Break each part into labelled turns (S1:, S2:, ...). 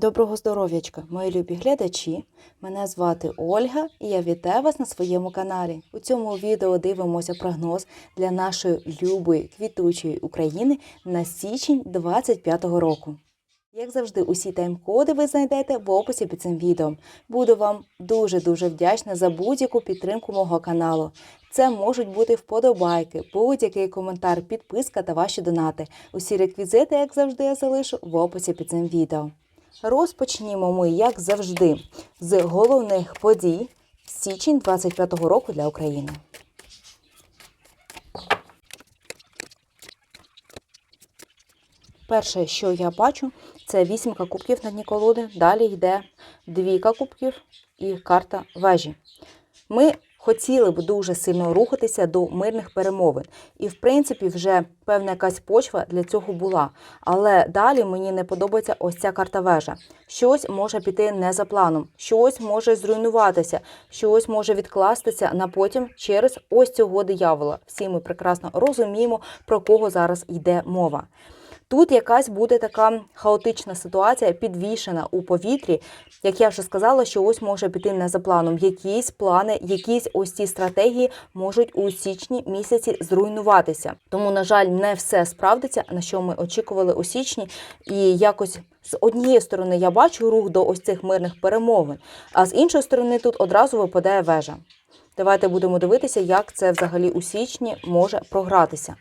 S1: Доброго здоров'ячка, мої любі глядачі. Мене звати Ольга і я вітаю вас на своєму каналі. У цьому відео дивимося прогноз для нашої любої квітучої України на січень 25-го року. Як завжди, усі тайм-коди ви знайдете в описі під цим відео. Буду вам дуже-дуже вдячна за будь-яку підтримку мого каналу. Це можуть бути вподобайки, будь-який коментар, підписка та ваші донати. Усі реквізити, як завжди, я залишу в описі під цим відео. Розпочнімо ми, як завжди, з головних подій січень 25-го року для України. Перше, що я бачу, це вісімка кубків на дні колоди. Далі йде двійка кубків і карта вежі. Ми хотіли б дуже сильно рухатися до мирних перемовин. І, в принципі, вже певна якась почва для цього була. Але далі мені не подобається ось ця карта вежа. Щось може піти не за планом, щось може зруйнуватися, щось може відкластися на потім через ось цього диявола. Всі ми прекрасно розуміємо, про кого зараз йде мова. Тут якась буде така хаотична ситуація, підвішена у повітрі. Як я вже сказала, що ось може піти не за планом. Якісь плани, якісь ось ці стратегії можуть у січні місяці зруйнуватися. Тому, на жаль, не все справдиться, на що ми очікували у січні, і якось. З однієї сторони я бачу рух до ось цих мирних перемовин, а з іншої сторони тут одразу випадає вежа. Давайте будемо дивитися, як це взагалі у січні може програтися.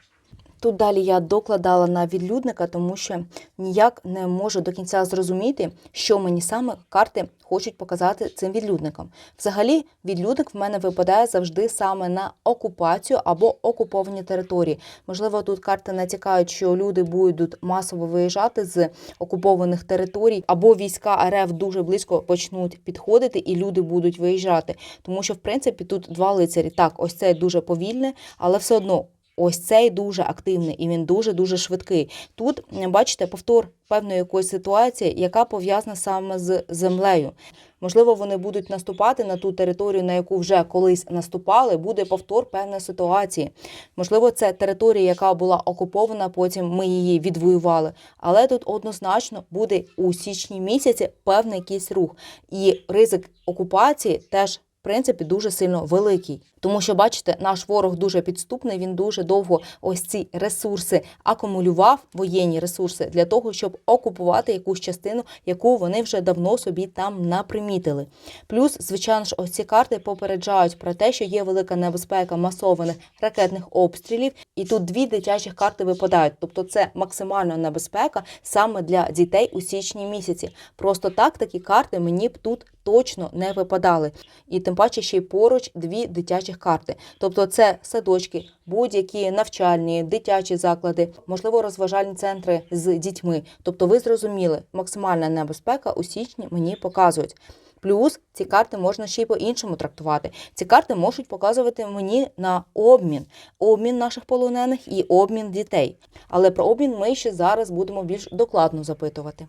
S1: Тут далі я докладала на відлюдника, тому що ніяк не можу до кінця зрозуміти, що мені саме карти хочуть показати цим відлюдникам. Взагалі, відлюдник в мене випадає завжди саме на окупацію або окуповані території. Можливо, тут карти натякають, що люди будуть масово виїжджати з окупованих територій, або війська РФ дуже близько почнуть підходити, і люди будуть виїжджати. Тому що, в принципі, тут два лицарі. Так, ось це дуже повільне, але все одно. Ось цей дуже активний і він дуже дуже швидкий. Тут бачите повтор певної якоїсь ситуації, яка пов'язана саме з землею. Можливо, вони будуть наступати на ту територію, на яку вже колись наступали. Буде повтор певної ситуації. Можливо, це територія, яка була окупована. Потім ми її відвоювали. Але тут однозначно буде у січні місяці певний якийсь рух, і ризик окупації теж. В принципі, дуже сильно великий, тому що бачите, наш ворог дуже підступний. Він дуже довго ось ці ресурси акумулював, воєнні ресурси для того, щоб окупувати якусь частину, яку вони вже давно собі там напримітили. Плюс, звичайно ж, ось ці карти попереджають про те, що є велика небезпека масованих ракетних обстрілів, і тут дві дитячих карти випадають. Тобто, це максимальна небезпека саме для дітей у січні місяці. Просто так такі карти мені б тут точно не випадали. І тим паче ще й поруч дві дитячих карти. Тобто це садочки, будь-які навчальні, дитячі заклади, можливо, розважальні центри з дітьми. Тобто, ви зрозуміли, максимальна небезпека у січні мені показують. Плюс ці карти можна ще й по-іншому трактувати. Ці карти можуть показувати мені на обмін, обмін наших полонених і обмін дітей. Але про обмін ми ще зараз будемо більш докладно запитувати.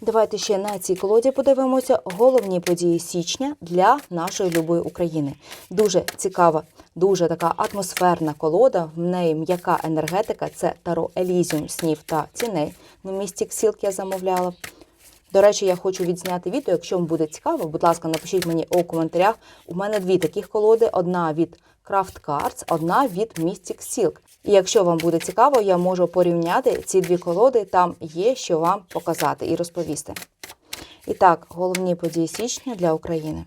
S1: Давайте ще на цій колоді подивимося головні події січня для нашої любої України. Дуже цікава, дуже така атмосферна колода. В неї м'яка енергетика. Це Таро Елізіум, снів та ціней. На місці ксілки я замовляла. До речі, я хочу відзняти відео. Якщо вам буде цікаво, будь ласка, напишіть мені у коментарях. У мене дві таких колоди: одна від Craft Cards, одна від Mystic Silk. І якщо вам буде цікаво, я можу порівняти ці дві колоди. Там є що вам показати і розповісти. І так, головні події січня для України.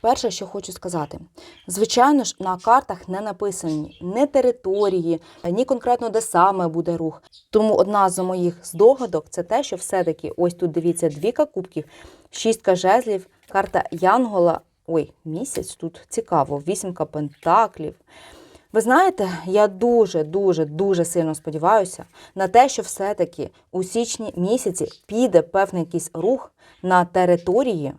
S1: Перше, що хочу сказати, звичайно ж, на картах не написані ні території, ні конкретно де саме буде рух. Тому одна з моїх здогадок це те, що все-таки ось тут дивіться двіка кубків, шістка жезлів, карта Янгола. Ой, місяць тут цікаво, вісімка пентаклів. Ви знаєте, я дуже, дуже, дуже сильно сподіваюся на те, що все-таки у січні місяці піде певний якийсь рух на території,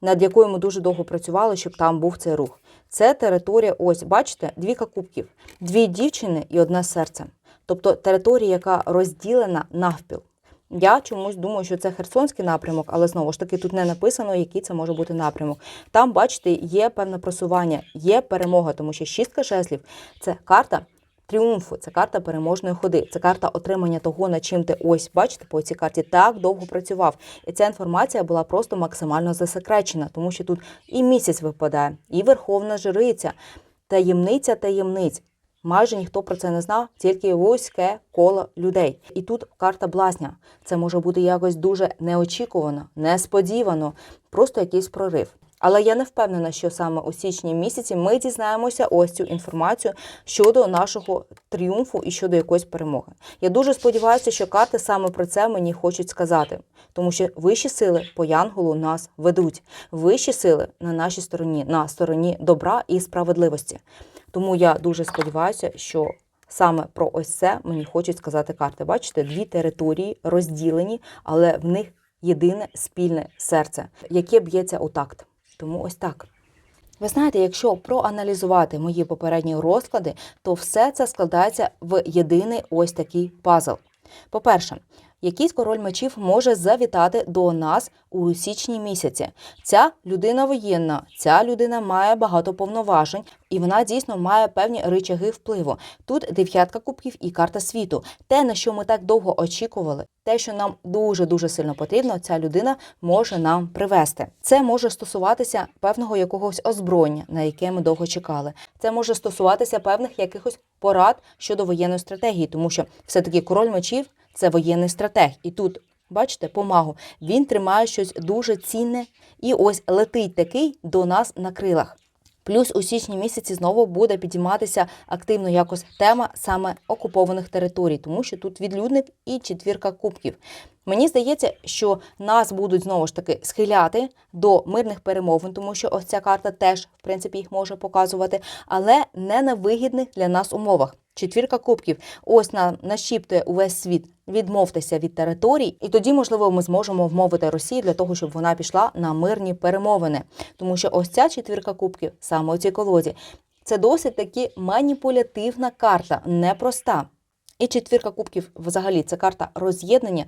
S1: над якою ми дуже довго працювали, щоб там був цей рух. Це територія, ось, бачите, двіка кубків, дві дівчини і одне серце. Тобто територія, яка розділена навпіл. Я чомусь думаю, що це Херсонський напрямок, але знову ж таки тут не написано, який це може бути напрямок. Там, бачите, є певне просування, є перемога, тому що шістка жезлів це карта тріумфу, це карта переможної ходи, це карта отримання того, над чим ти ось бачите по цій карті так довго працював. І ця інформація була просто максимально засекречена, тому що тут і місяць випадає, і верховна жриця, таємниця таємниць. Майже ніхто про це не знав, тільки вузьке коло людей. І тут карта блазня. Це може бути якось дуже неочікувано, несподівано, просто якийсь прорив. Але я не впевнена, що саме у січні місяці ми дізнаємося ось цю інформацію щодо нашого тріумфу і щодо якоїсь перемоги. Я дуже сподіваюся, що карти саме про це мені хочуть сказати, тому що вищі сили по Янголу нас ведуть. Вищі сили на нашій стороні, на стороні добра і справедливості. Тому я дуже сподіваюся, що саме про ось це мені хочуть сказати карти. Бачите, дві території розділені, але в них єдине спільне серце, яке б'ється у такт. Тому ось так. Ви знаєте, якщо проаналізувати мої попередні розклади, то все це складається в єдиний ось такий пазл. По-перше, якийсь король мечів може завітати до нас у січні місяці. Ця людина воєнна, ця людина має багато повноважень, і вона дійсно має певні ричаги впливу. Тут дев'ятка кубків і карта світу. Те, на що ми так довго очікували, те, що нам дуже дуже сильно потрібно, ця людина може нам привести. Це може стосуватися певного якогось озброєння, на яке ми довго чекали. Це може стосуватися певних якихось порад щодо воєнної стратегії, тому що все-таки король мечів це воєнний стратег. І тут, бачите, помагу, він тримає щось дуже цінне і ось летить такий до нас на крилах. Плюс у січні місяці знову буде підійматися активно якось тема саме окупованих територій, тому що тут відлюдник і четвірка кубків. Мені здається, що нас будуть знову ж таки схиляти до мирних перемовин, тому що ось ця карта теж, в принципі, їх може показувати, але не на вигідних для нас умовах. Четвірка кубків ось нам нашіптує увесь світ відмовтеся від територій, і тоді, можливо, ми зможемо вмовити Росію для того, щоб вона пішла на мирні перемовини. Тому що ось ця четвірка кубків, саме у цій колоді, це досить таки маніпулятивна карта, непроста. І четвірка кубків, взагалі, це карта роз'єднання.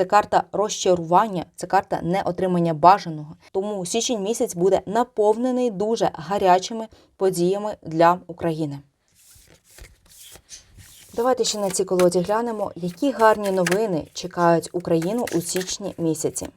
S1: Це карта розчарування, це карта неотримання бажаного. Тому січень місяць буде наповнений дуже гарячими подіями для України. Давайте ще на цій колоді глянемо, які гарні новини чекають Україну у січні місяці.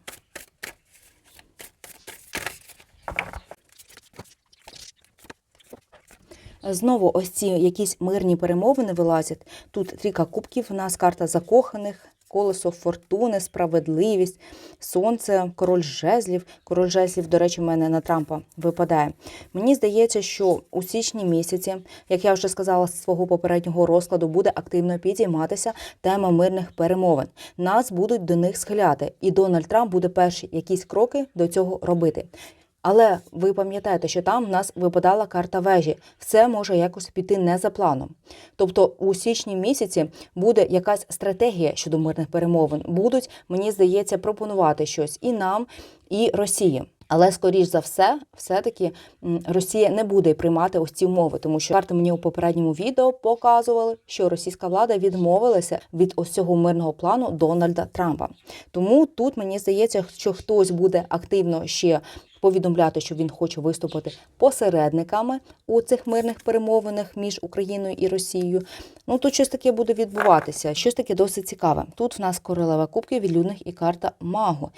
S1: Знову ось ці якісь мирні перемовини вилазять. Тут трійка кубків, у нас карта закоханих, колесо фортуни, справедливість, сонце, король жезлів. Король жезлів, до речі, в мене на Трампа випадає. Мені здається, що у січні місяці, як я вже сказала з свого попереднього розкладу, буде активно підійматися тема мирних перемовин. Нас будуть до них схиляти, і Дональд Трамп буде перші якісь кроки до цього робити. Але ви пам'ятаєте, що там в нас випадала карта вежі. Все може якось піти не за планом. Тобто у січні місяці буде якась стратегія щодо мирних перемовин. Будуть, мені здається, пропонувати щось і нам, і Росії. Але скоріш за все, все-таки Росія не буде приймати ось ці умови, тому що карти мені у попередньому відео показували, що російська влада відмовилася від ось цього мирного плану Дональда Трампа. Тому тут мені здається, що хтось буде активно ще повідомляти, що він хоче виступити посередниками у цих мирних перемовинах між Україною і Росією. Ну тут щось таке буде відбуватися, щось таке досить цікаве. Тут в нас королева кубків відлюдних і карта магу.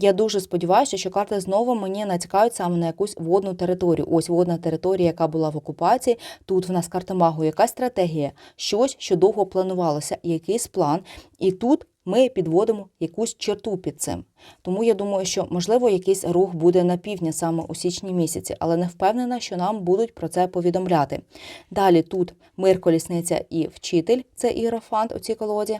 S1: Я дуже сподіваюся, що карти знову мені натякають саме на якусь водну територію. Ось водна територія, яка була в окупації. Тут в нас карта магу, якась стратегія, щось, що довго планувалося, якийсь план. І тут ми підводимо якусь черту під цим. Тому я думаю, що можливо якийсь рух буде на півдні саме у січні місяці, але не впевнена, що нам будуть про це повідомляти. Далі тут мир, колісниця і вчитель це іерофант у цій колоді.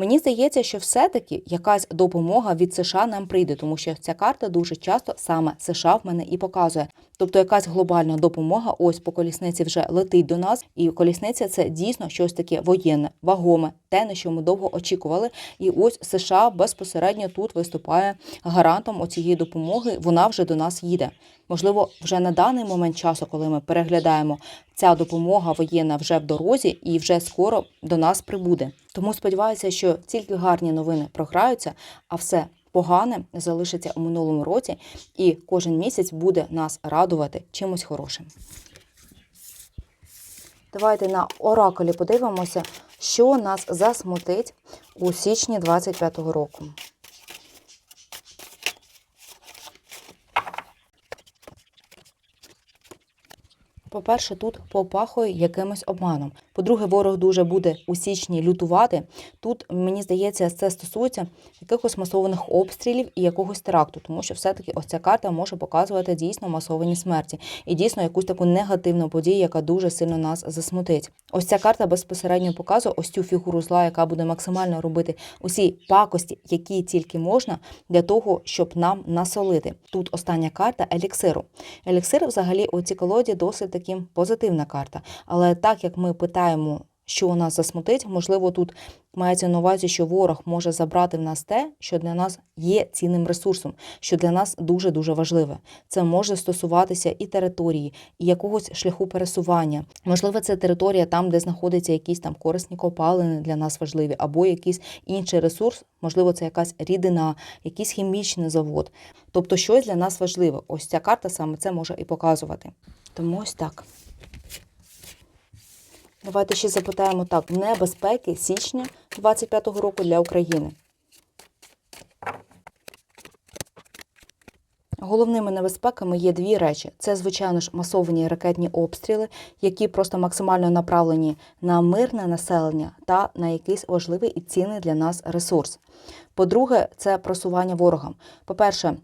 S1: Мені здається, що все-таки якась допомога від США нам прийде, тому що ця карта дуже часто саме США в мене і показує. Тобто якась глобальна допомога, ось по колісниці вже летить до нас, і колісниця це дійсно щось таке воєнне, вагоме, те, на що ми довго очікували. І ось США безпосередньо тут виступає гарантом оцієї допомоги. Вона вже до нас їде. Можливо, вже на даний момент часу, коли ми переглядаємо, ця допомога воєнна вже в дорозі і вже скоро до нас прибуде. Тому сподіваюся, що тільки гарні новини програються, а все погане залишиться у минулому році, і кожен місяць буде нас радувати чимось хорошим. Давайте на оракулі подивимося, що нас засмутить у січні 25-го року. По-перше, тут попахує якимось обманом. По-друге, ворог дуже буде у січні лютувати. Тут, мені здається, це стосується якихось масованих обстрілів і якогось теракту, тому що все-таки ось ця карта може показувати дійсно масовані смерті і дійсно якусь таку негативну подію, яка дуже сильно нас засмутить. Ось ця карта безпосередньо показує ось цю фігуру зла, яка буде максимально робити усі пакості, які тільки можна, для того, щоб нам насолити. Тут остання карта еліксиру. Еліксир, взагалі, у цій колоді досить таки позитивна карта. Але так як ми питаємо, що нас засмутить, можливо, тут мається на увазі, що ворог може забрати в нас те, що для нас є цінним ресурсом, що для нас дуже дуже важливе. Це може стосуватися і території, і якогось шляху пересування. Можливо, це територія там, де знаходяться якісь там корисні копалини для нас важливі, або якийсь інший ресурс, можливо, це якась рідина, якийсь хімічний завод. Тобто, щось для нас важливе. Ось ця карта саме це може і показувати. Тому ось так. Давайте ще запитаємо так: небезпеки січня 25-го року для України. Головними небезпеками є дві речі: це, звичайно ж, масовані ракетні обстріли, які просто максимально направлені на мирне населення та на якийсь важливий і цінний для нас ресурс. По-друге, це просування ворогам. По-перше,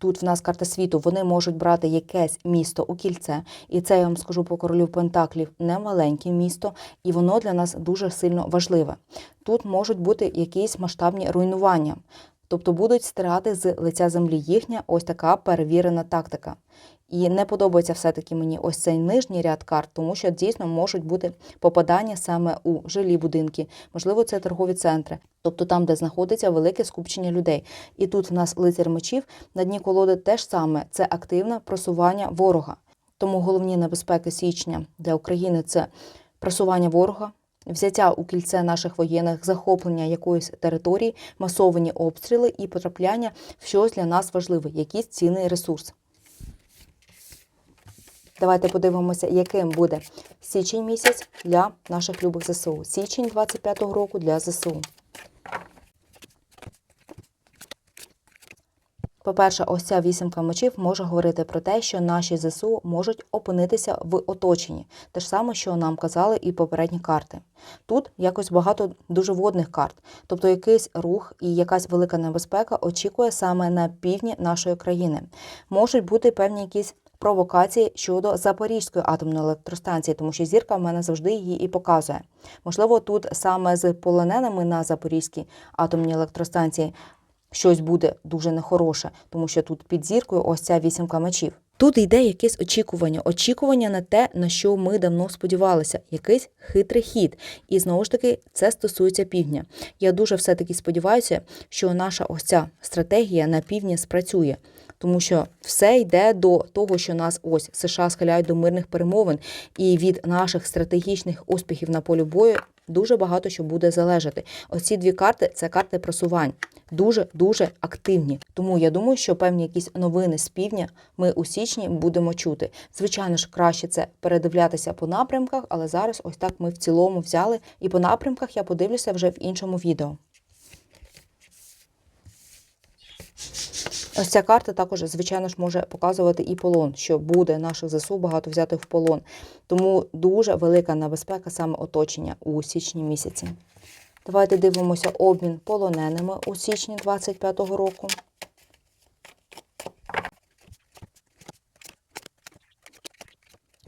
S1: Тут в нас карта світу, вони можуть брати якесь місто у кільце, і це я вам скажу по королю Пентаклів не маленьке місто, і воно для нас дуже сильно важливе. Тут можуть бути якісь масштабні руйнування, тобто будуть стирати з лиця землі їхня ось така перевірена тактика. І не подобається все-таки мені ось цей нижній ряд карт, тому що дійсно можуть бути попадання саме у жилі будинки, можливо, це торгові центри, тобто там, де знаходиться велике скупчення людей. І тут в нас лицар мечів на дні колоди теж саме це активне просування ворога. Тому головні небезпеки січня для України це просування ворога. Взяття у кільце наших воєнних, захоплення якоїсь території, масовані обстріли і потрапляння в щось для нас важливе, якийсь цінний ресурс. Давайте подивимося, яким буде січень місяць для наших любих ЗСУ. Січень 25-го року для ЗСУ. По-перше, ось ця вісімка мечів може говорити про те, що наші ЗСУ можуть опинитися в оточенні. Те ж саме, що нам казали і попередні карти. Тут якось багато дуже водних карт, тобто якийсь рух і якась велика небезпека очікує саме на півдні нашої країни. Можуть бути певні якісь провокації щодо Запорізької атомної електростанції, тому що зірка в мене завжди її і показує. Можливо, тут саме з полоненими на Запорізькій атомній електростанції щось буде дуже нехороше, тому що тут під зіркою ось ця вісімка мечів. Тут йде якесь очікування, очікування на те, на що ми давно сподівалися, якийсь хитрий хід. І знову ж таки, це стосується півдня. Я дуже все-таки сподіваюся, що наша ось ця стратегія на півдні спрацює. Тому що все йде до того, що нас ось США схиляють до мирних перемовин, і від наших стратегічних успіхів на полі бою дуже багато що буде залежати. Оці дві карти це карти просувань, дуже дуже активні. Тому я думаю, що певні якісь новини з півдня ми у січні будемо чути. Звичайно ж, краще це передивлятися по напрямках, але зараз ось так ми в цілому взяли. І по напрямках я подивлюся вже в іншому відео. Ось ця карта також, звичайно ж, може показувати і полон, що буде наших ЗСУ багато взяти в полон. Тому дуже велика небезпека саме оточення у січні місяці. Давайте дивимося обмін полоненими у січні 25-го року.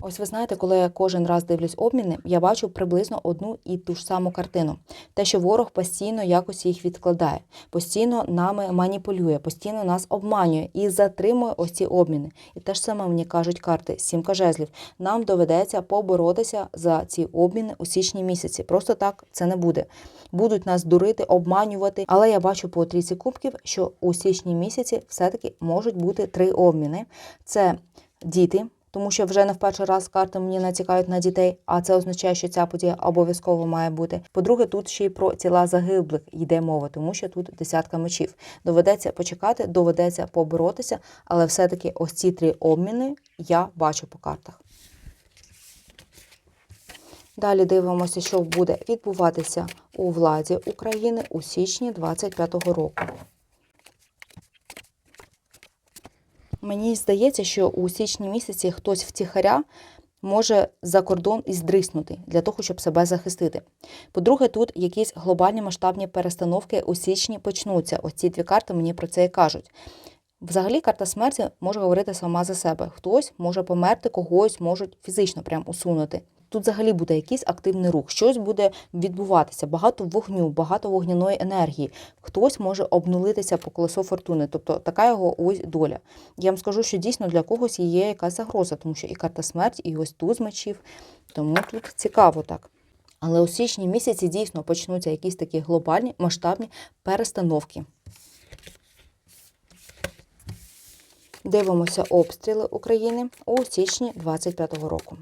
S1: Ось ви знаєте, коли я кожен раз дивлюсь обміни, я бачу приблизно одну і ту ж саму картину. Те, що ворог постійно якось їх відкладає, постійно нами маніпулює, постійно нас обманює і затримує ось ці обміни. І те ж саме мені кажуть карти сімка жезлів. Нам доведеться поборотися за ці обміни у січні місяці. Просто так це не буде. Будуть нас дурити, обманювати. Але я бачу по трійці кубків, що у січні місяці все-таки можуть бути три обміни: це діти тому що вже не в перший раз карти мені натякають на дітей, а це означає, що ця подія обов'язково має бути. По-друге, тут ще й про тіла загиблих йде мова, тому що тут десятка мечів. Доведеться почекати, доведеться поборотися, але все-таки ось ці три обміни я бачу по картах. Далі дивимося, що буде відбуватися у владі України у січні 25-го року. Мені здається, що у січні місяці хтось втіхаря може за кордон і здриснути для того, щоб себе захистити. По-друге, тут якісь глобальні масштабні перестановки у січні почнуться. Оці дві карти мені про це і кажуть. Взагалі, карта смерті може говорити сама за себе. Хтось може померти, когось можуть фізично прям усунути. Тут взагалі буде якийсь активний рух, щось буде відбуватися, багато вогню, багато вогняної енергії. Хтось може обнулитися по колесо фортуни, тобто така його ось доля. Я вам скажу, що дійсно для когось є якась загроза, тому що і карта смерті, і ось туз мечів. Тому тут цікаво так. Але у січні місяці дійсно почнуться якісь такі глобальні масштабні перестановки. Дивимося обстріли України у січні 25-го року.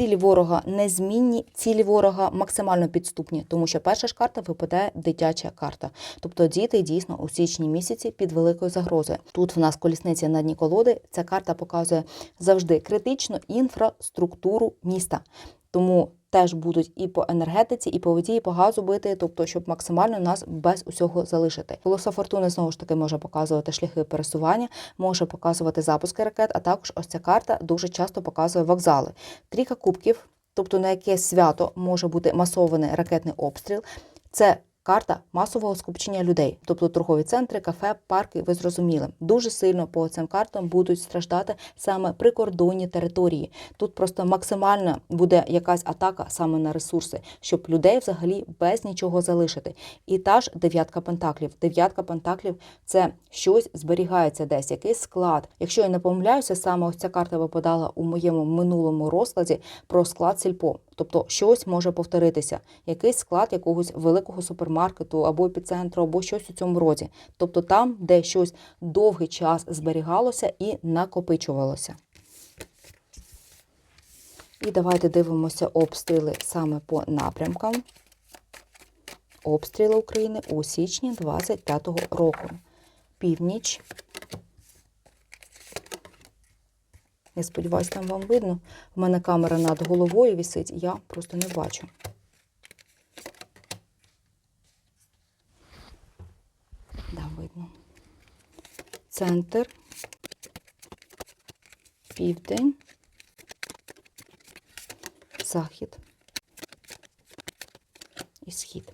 S1: Цілі ворога незмінні, цілі ворога максимально підступні, тому що перша ж карта випадає дитяча карта. Тобто діти дійсно у січні місяці під великою загрозою. Тут в нас колісниця на дні колоди. Ця карта показує завжди критичну інфраструктуру міста. Тому теж будуть і по енергетиці, і по воді, і по газу бити, тобто, щоб максимально нас без усього залишити. Колесо фортуни знову ж таки може показувати шляхи пересування, може показувати запуски ракет. А також ось ця карта дуже часто показує вокзали. Трійка кубків, тобто на яке свято може бути масований ракетний обстріл. Це Карта масового скупчення людей, тобто торгові центри, кафе, парки, ви зрозуміли, дуже сильно по цим картам будуть страждати саме прикордонні території. Тут просто максимально буде якась атака саме на ресурси, щоб людей взагалі без нічого залишити. І та ж дев'ятка пентаклів. Дев'ятка пентаклів це щось зберігається десь, якийсь склад. Якщо я не помиляюся, саме ось ця карта випадала у моєму минулому розкладі про склад сільпо. Тобто щось може повторитися, якийсь склад якогось великого супермаркету або епіцентру, або щось у цьому роді. Тобто там, де щось довгий час зберігалося і накопичувалося. І давайте дивимося обстріли саме по напрямкам. Обстріли України у січні 25-го року. Північ. Я сподіваюся, там вам видно. У мене камера над головою висить, я просто не бачу. Да, видно. Центр, південь, захід і схід.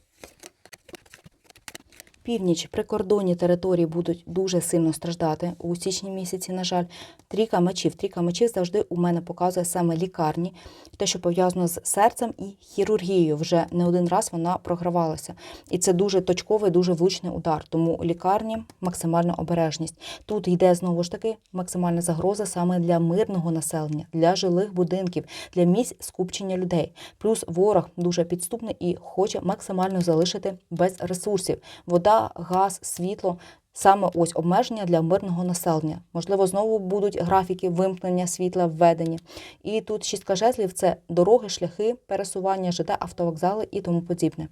S1: Північ прикордонні території будуть дуже сильно страждати у січні місяці, на жаль. Трійка мечів. Трійка мечів завжди у мене показує саме лікарні, те, що пов'язано з серцем і хірургією. Вже не один раз вона програвалася. І це дуже точковий, дуже влучний удар. Тому лікарні максимальна обережність. Тут йде знову ж таки максимальна загроза саме для мирного населення, для жилих будинків, для місць скупчення людей. Плюс ворог дуже підступний і хоче максимально залишити без ресурсів. Вода, газ, світло. Саме ось обмеження для мирного населення. Можливо, знову будуть графіки вимкнення світла введені. І тут шістка жезлів це дороги, шляхи, пересування, ЖД, автовокзали і тому подібне.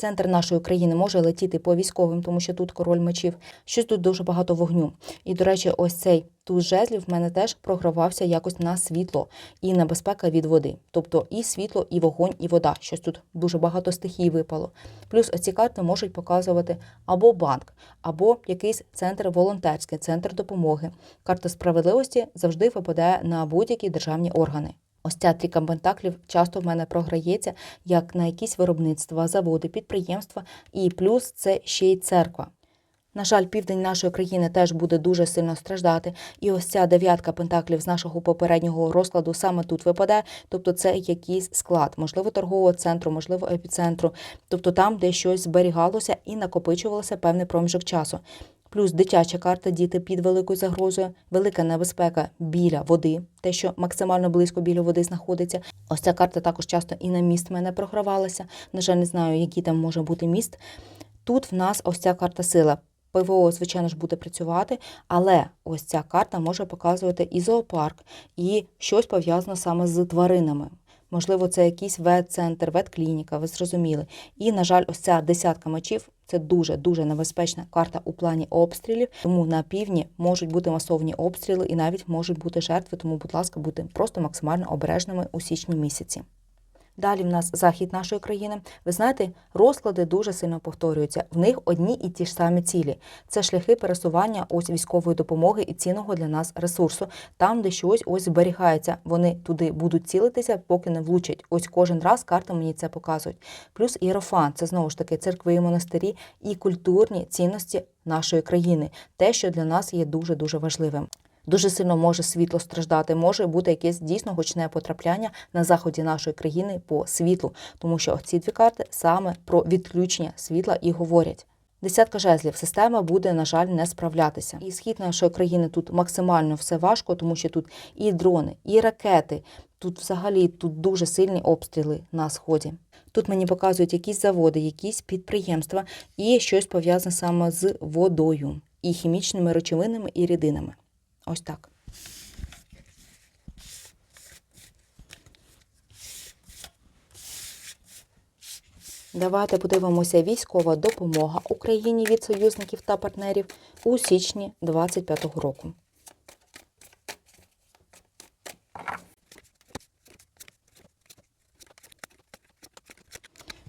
S1: Центр нашої країни може летіти по військовим, тому що тут король мечів. Щось тут дуже багато вогню. І, до речі, ось цей туз жезлів в мене теж програвався якось на світло і небезпека від води. Тобто і світло, і вогонь, і вода. Щось тут дуже багато стихій випало. Плюс оці карти можуть показувати або банк, або якийсь центр волонтерський, центр допомоги. Карта справедливості завжди випадає на будь-які державні органи. Ось ця трійка пентаклів часто в мене програється як на якісь виробництва, заводи, підприємства, і плюс це ще й церква. На жаль, південь нашої країни теж буде дуже сильно страждати. І ось ця дев'ятка пентаклів з нашого попереднього розкладу саме тут випадає. Тобто це якийсь склад, можливо, торгового центру, можливо, епіцентру, тобто там, де щось зберігалося і накопичувалося певний проміжок часу. Плюс дитяча карта діти під великою загрозою, велика небезпека біля води, те, що максимально близько біля води знаходиться. Ось ця карта також часто і на міст мене програвалася. На жаль, не знаю, який там може бути міст. Тут в нас ось ця карта сила. ПВО, звичайно ж, буде працювати, але ось ця карта може показувати і зоопарк, і щось пов'язане саме з тваринами. Можливо, це якийсь ветцентр, ветклініка, ви зрозуміли. І, на жаль, ось ця десятка мечів це дуже дуже небезпечна карта у плані обстрілів. Тому на півдні можуть бути масовні обстріли і навіть можуть бути жертви. Тому, будь ласка, будьте просто максимально обережними у січні місяці. Далі в нас захід нашої країни. Ви знаєте, розклади дуже сильно повторюються. В них одні і ті ж самі цілі. Це шляхи пересування ось військової допомоги і цінного для нас ресурсу. Там, де щось ось зберігається, вони туди будуть цілитися, поки не влучать. Ось кожен раз карти мені це показують. Плюс іерофан це знову ж таки церкви і монастирі і культурні цінності нашої країни, те, що для нас є дуже дуже важливим. Дуже сильно може світло страждати, може бути якесь дійсно гучне потрапляння на заході нашої країни по світлу, тому що ці дві карти саме про відключення світла і говорять. Десятка жезлів система буде, на жаль, не справлятися. І схід нашої країни тут максимально все важко, тому що тут і дрони, і ракети. Тут взагалі тут дуже сильні обстріли на сході. Тут мені показують якісь заводи, якісь підприємства і щось пов'язане саме з водою і хімічними речовинами і рідинами. Ось так. Давайте подивимося військова допомога Україні від союзників та партнерів у січні 2025 року.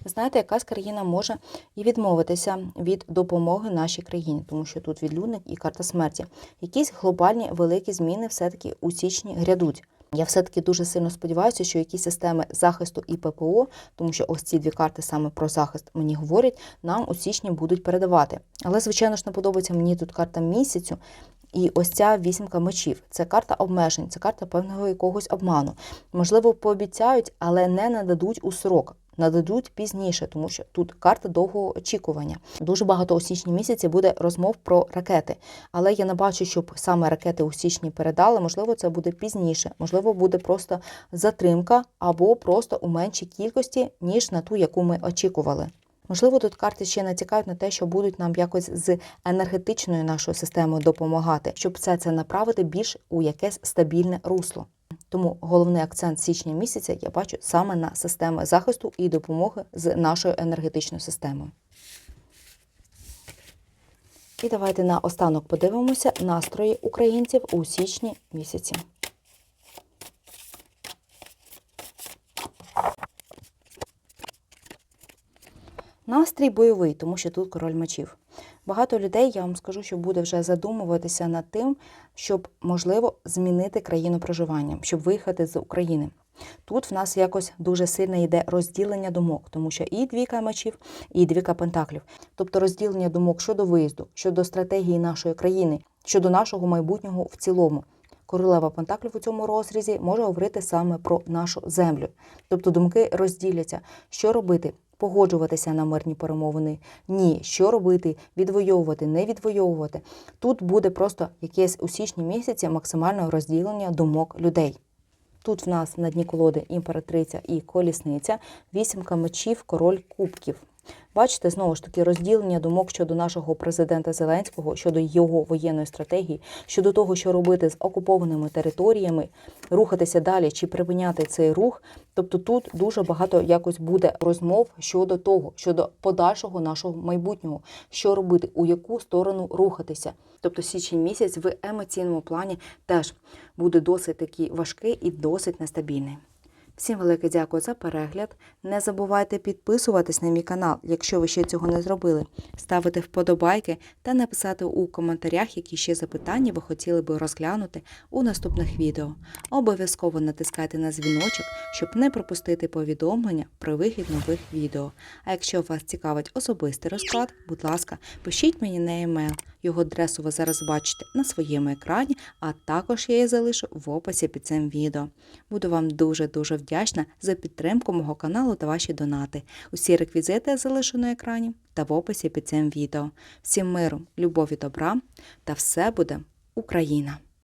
S1: Знаєте, якась країна може і відмовитися від допомоги нашій країні, тому що тут відлюдник і карта смерті. Якісь глобальні великі зміни все-таки у січні грядуть. Я все-таки дуже сильно сподіваюся, що якісь системи захисту і ППО, тому що ось ці дві карти саме про захист мені говорять, нам у січні будуть передавати. Але, звичайно ж, не подобається мені тут карта місяцю. І ось ця вісімка мечів. Це карта обмежень, це карта певного якогось обману. Можливо, пообіцяють, але не нададуть у срок нададуть пізніше, тому що тут карта довгого очікування. Дуже багато у січні місяці буде розмов про ракети, але я не бачу, щоб саме ракети у січні передали. Можливо, це буде пізніше, можливо, буде просто затримка або просто у меншій кількості, ніж на ту, яку ми очікували. Можливо, тут карти ще натякають на те, що будуть нам якось з енергетичною нашою системою допомагати, щоб все це направити більш у якесь стабільне русло. Тому головний акцент січня місяця я бачу саме на системи захисту і допомоги з нашою енергетичною системою. І давайте на останок подивимося настрої українців у січні місяці. Настрій бойовий, тому що тут король мечів. Багато людей, я вам скажу, що буде вже задумуватися над тим, щоб, можливо, змінити країну проживання, щоб виїхати з України. Тут в нас якось дуже сильно йде розділення думок, тому що і двіка мечів, і двіка пентаклів. Тобто розділення думок щодо виїзду, щодо стратегії нашої країни, щодо нашого майбутнього в цілому. Королева Пентаклів у цьому розрізі може говорити саме про нашу землю. Тобто думки розділяться, що робити, погоджуватися на мирні перемовини. Ні, що робити, відвоювати, не відвоювати. Тут буде просто якесь у січні місяці максимальне розділення думок людей. Тут в нас на дні колоди імператриця і колісниця, вісімка мечів, король кубків. Бачите, знову ж таки, розділення думок щодо нашого президента Зеленського, щодо його воєнної стратегії, щодо того, що робити з окупованими територіями, рухатися далі чи припиняти цей рух. Тобто тут дуже багато якось буде розмов щодо того, щодо подальшого нашого майбутнього, що робити, у яку сторону рухатися. Тобто січень місяць в емоційному плані теж буде досить такий важкий і досить нестабільний. Всім велике дякую за перегляд. Не забувайте підписуватись на мій канал, якщо ви ще цього не зробили, ставити вподобайки та написати у коментарях, які ще запитання ви хотіли би розглянути у наступних відео. Обов'язково натискайте на дзвіночок, щоб не пропустити повідомлення про вихід нових відео. А якщо вас цікавить особистий розклад, будь ласка, пишіть мені на емейл. Його адресу ви зараз бачите на своєму екрані, а також я її залишу в описі під цим відео. Буду вам дуже-дуже вдячна за підтримку мого каналу та ваші донати. Усі реквізити я залишу на екрані та в описі під цим відео. Всім миру, любові, добра та все буде Україна!